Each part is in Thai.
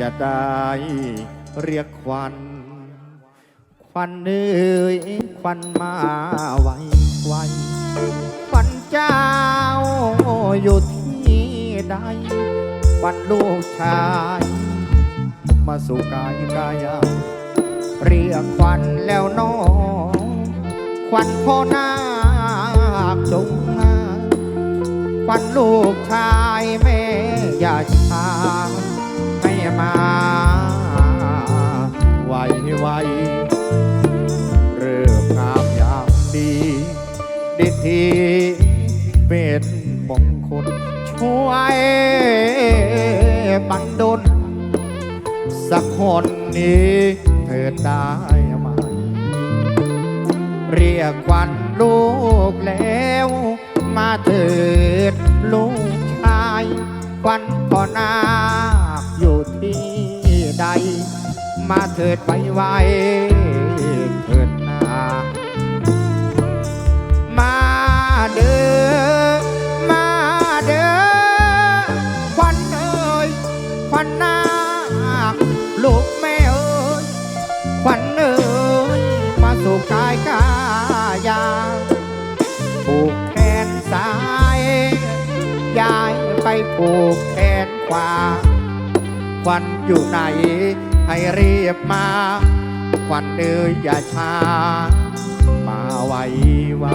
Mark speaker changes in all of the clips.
Speaker 1: จะได้เรียกควันควันเอ้ยควันมาไวไวควันเจ้าอยู่ที่ใดควันลูกชาย มาสู่กายกายเรียกควันแล้วน้องควันพ่อนาคจงมาควันลูกชายแม่อย่าช้าให้ มาไวไวเริ่มงามยามดีดิทีเป็นมงคลช่วยบันดลสักคนนี้เธอได้ไหมเรียกวันลูกแล้วมาเถิดลูกชายวันพ่อนา มาเถิดไปไวเถิดนามาเด้อมาเด้อควันเอ้ยควันนาลูกแม่เอ้ยขวัญเอ้ยมาสู่กายกายาผูกแขนซ้ายยายไปผูกแขนขวาขวัญอยู่ไหน ให้รีบมาขวัญเอ้ยอย่าช้า มาไวไว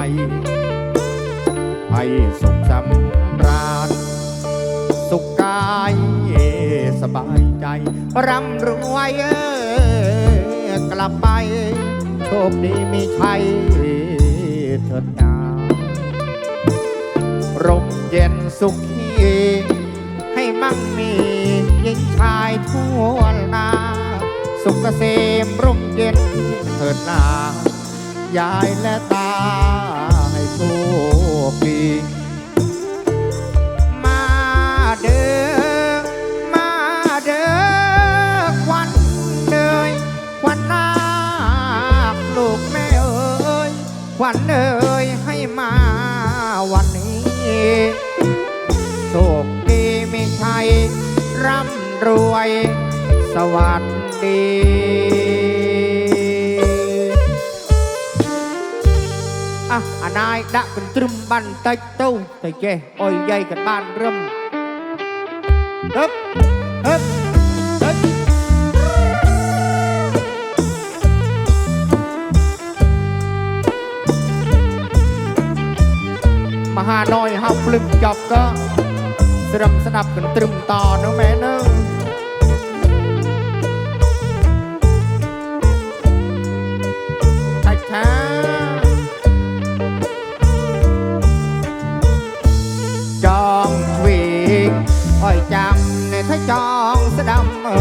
Speaker 1: ให้สุขสำราญ สุขกายสบายใจร่ำรวยเอ้ยกลับไป โชคดีมีชัยเถิดนาร่มเย็นสุขีให้มั่งมียิ่งชายทั่วนา สุขเกษมร่มเย็นเถิดนายายและตาให้โชคดีมาเด้อมาเด้อควันเอ้ยควันนาคลูกแม่เอ้ยควันเอ้ยให้มาวันนี้โชคดีมีชัยร่ำรวยสวัสดี ទេអះអណាយដាក់កន្ទ្រឹមបានតិចទៅតែចេះអុយយាយក៏បានរឹមហឹបហឹបមហាណយហៅភ្លឹកចប់ក៏ស្រឹមស្ដាប់កន្ទ្រឹមតនោះមែនណា อ้อยจำในถ้าจองสะดำเอ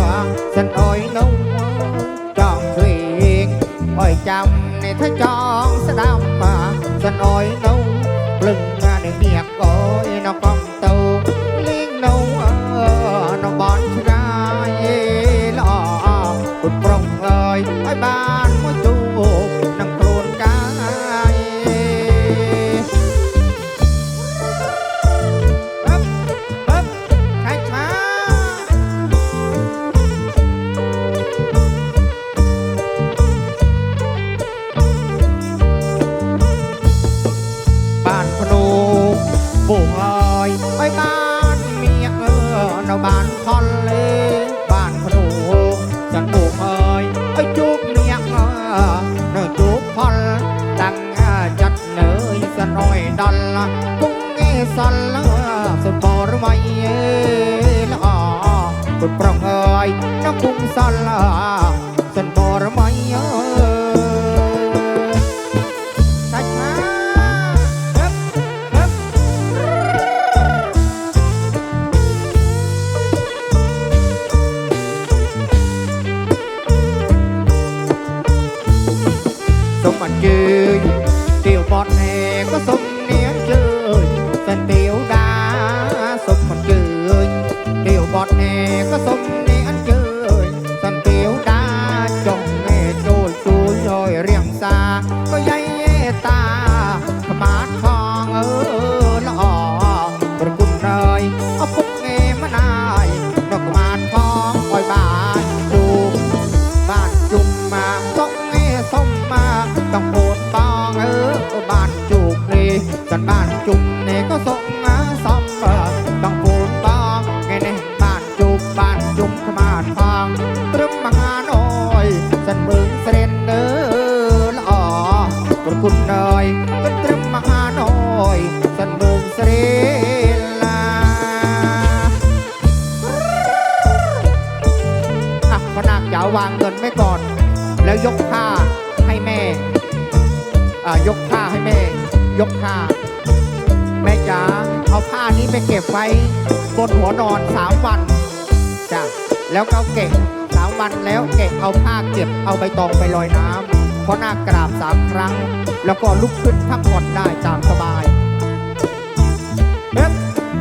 Speaker 1: ยเออเนอจุกพอนดังจัดเนยสันอ้อยดอลกุ้งเอสันล จ๋าวางเงินไว้ก่อน แล้วยกผ้าให้แม่อ่ายกผ้าให้แม่ ยกผ้า แม่จ๋าเอาผ้านี้ไปเก็บไว้ บนหัวนอนสามวันจ้ะแล้วก็เก็บสามวันแล้วเก็บเอาผ้าเก็บเอาใบตองไปลอยน้ำเพราะหน้ากราบสามครั้ง แล้วก็ลุกขึ้นพักผ่อนได้ตามสบายเฮ้ย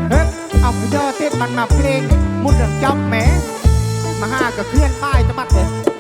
Speaker 1: เฮ้ยเอาไปเยอเต้นมันมาเพลงมุดเรื่องจำแหม มาห้ากับเคลื่อนป้ายจะมัดเลย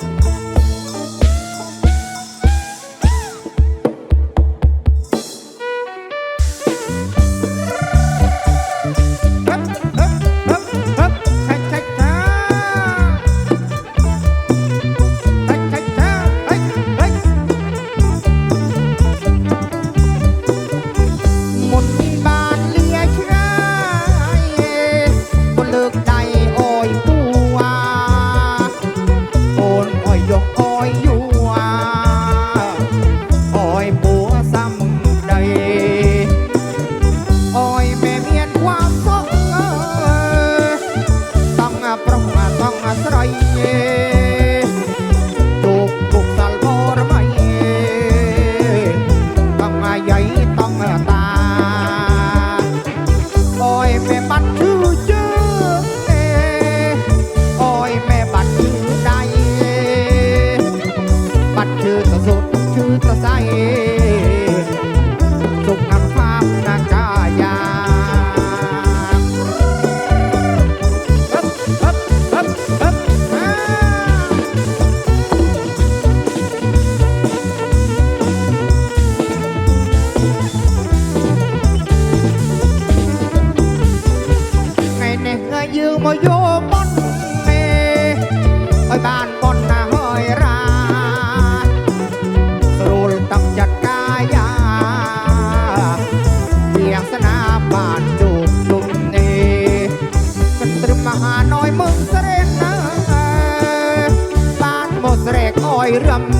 Speaker 1: รื่ม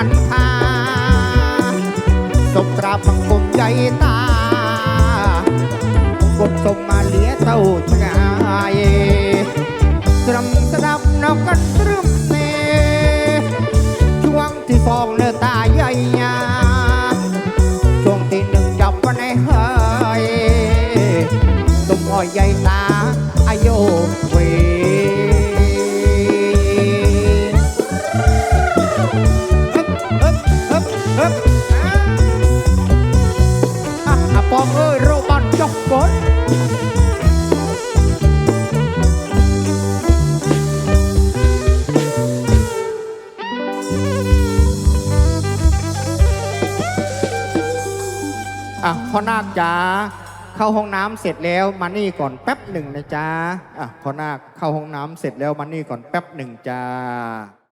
Speaker 1: วันพาสบตราพังกมใจตากดส่งมาเหลียเต้าชงาย อะพ่อนาคจ๋าเข้าห้องน้ำเสร็จแล้วมานี่ก่อนแป๊บหนึ่งนะจ๊ะอะพ่อนาคเข้าห้องน้ำเสร็จแล้วมานี่ก่อนแป๊บหนึ่งจ้า